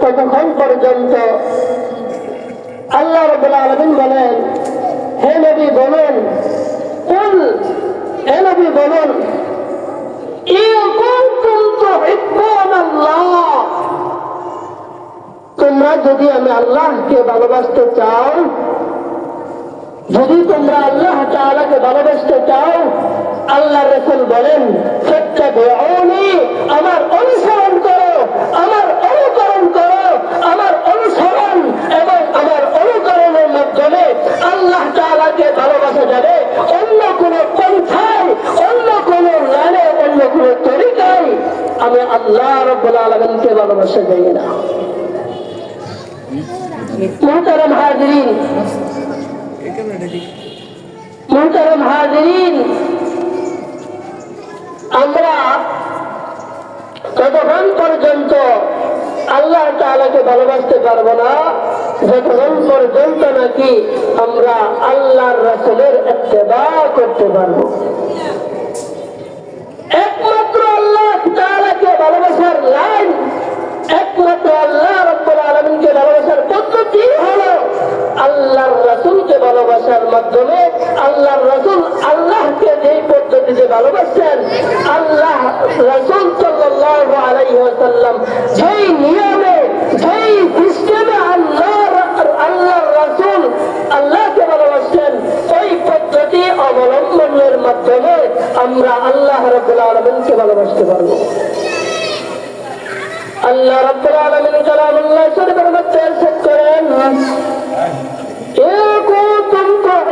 ততক্ষণ পর্যন্ত আল্লাহ রবুল্লা আলমিন বলেন, হে নবী বলুন, কুল, হে নবী বলুন তোমরা যদি আমি আল্লাহকে ভালোবাসতে চাও, যদি তোমরা আল্লাহ তাআলাকে ভালোবাসতে চাও আল্লাহ রসুল বলেন সত্যাগ্রহণী আমার অনুসরণ করো আমার অনুকরণ করো আমার অনুসরণ এবং আমার অনুকরণের মাধ্যমে আল্লাহ তাআলাকে ভালোবাসা যাবে অন্য কোন পন্থায় অন্য কোন লাইনে অন্য কোন তরিকায় আমি আল্লাহ রব্বুল আলমিনকে ভালোবাসা যাই না। মোহতারাম হাজরিন। মোহতারাম হাজরিন। আমরা ততক্ষণ পর্যন্ত আল্লাহ তাআলাকে ভালোবাসতে পারব না, যতক্ষণ পর্যন্ত নাকি আমরা আল্লাহর রাসূলের ইত্তেবা করতে পারব মাধ্যমে আল্লাহর রাসূল আল্লাহকে যেই পদ্ধতিতে ভালোবাসছেন, আল্লাহ রাসূল আলাইহি যেই নিয়মে, যেই সিস্টেমে আল্লাহ আল্লাহর রাসূল আল্লাহকে ভালোবাসছেন ওই পদ্ধতি অবলম্বনের মাধ্যমে আমরা আল্লাহ রাব্বুল আলামিনকে ভালোবাসতে পারব। আল্লাহ রাব্বুল আলামিন কালামুল্লাহ শরীফের মধ্যে ইরশাদ করেন como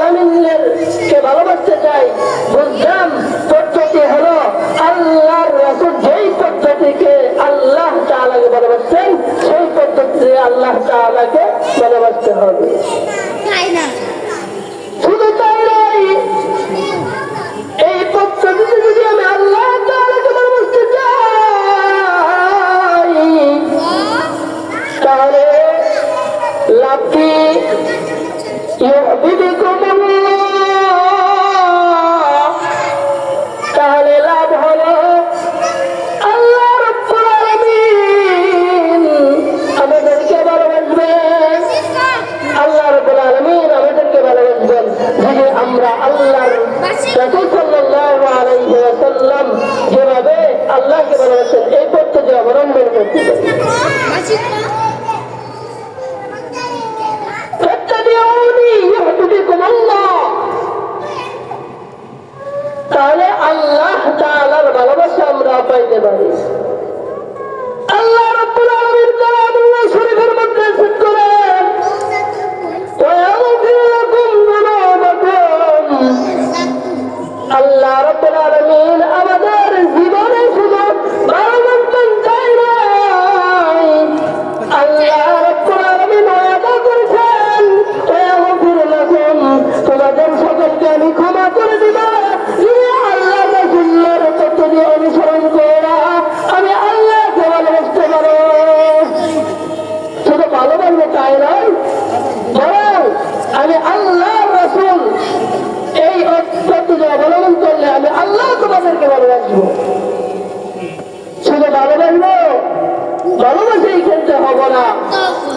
আলমিনের কে ভালোবাসতে আল্লাহকে এই এই পদ্ধতি অবলম্বন করতে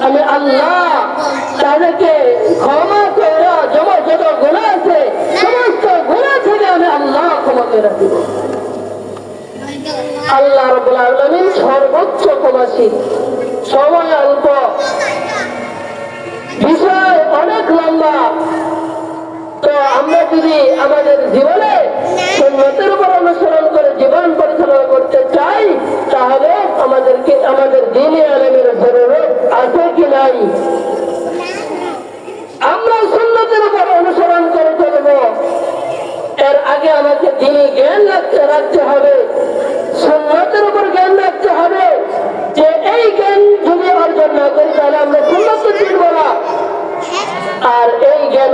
আমি আল্লাহ তাদেরকে ক্ষমা করে জমা যত গোলা আছে, সমস্ত গোলা থেকে আমি আল্লাহ ক্ষমা করে দিব। আল্লাহ রবুল সর্বোচ্চ কমাসি সময় অল্প। বিষয় অনেক লম্বা। তো আমরা যদি আমাদের জীবনে সুন্নতের উপর অনুসরণ করে জীবন পরিচালনা করতে চাই, তাহলে আমাদেরকে, আমাদের দিনে আলমের জরুরত আছে কি নাই? আমরা সুন্নতের উপর অনুসরণ করে চলব। এর আগে আমাকে দিনে জ্ঞান রাখতে রাখতে হবে, সুন্নতের উপর জ্ঞান রাখতে হবে।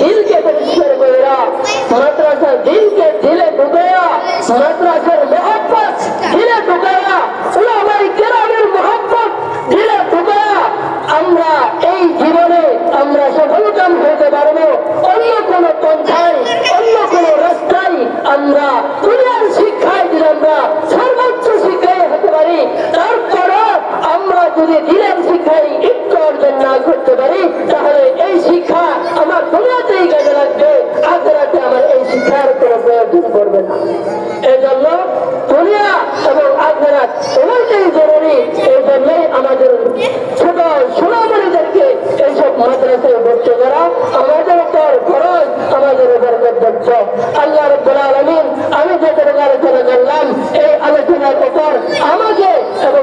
দিলকে পরিষ্কার কইরা মাদ্রাসার দিনকে দিলে ঢুকাইয়া মাদ্রাসার মহব্বত দিলে ঢুকাইয়া উলামাই কেরামের মহব্বত দিলে ঢুকাইয়া আমরা এই জীবনে আমরা সফলকাম হতে পারব। অন্য কোনো পন্থায়, অন্য কোনো রাস্তায়, আমরা দুনিয়ার শিক্ষায় যদি আমরা সর্বোচ্চ শিক্ষায় হতে পারি তারপরও আমরা যদি দিনের শিক্ষায় একটু অর্জন না করতে পারি, তাহলে এই শিক্ষা আমার দুনিয়াতেই কাজে লাগবে। আখেরাতে আমার এই শিক্ষার কোনো প্রয়োজন করবে না। এই জন্য দুনিয়া এবং উভয়টাই জরুরি। এই আমাদের ছোট সোনামণিদেরকে এইসব মাদ্রাসায় ভর্তি করা আমাদের উপর খরচ আমাদের উপর কর্তব্য। আল্লাহ রব্বুল আলমিন আমি যে আলোচনা করলাম। এই আলোচনার উপর আমাকে এবং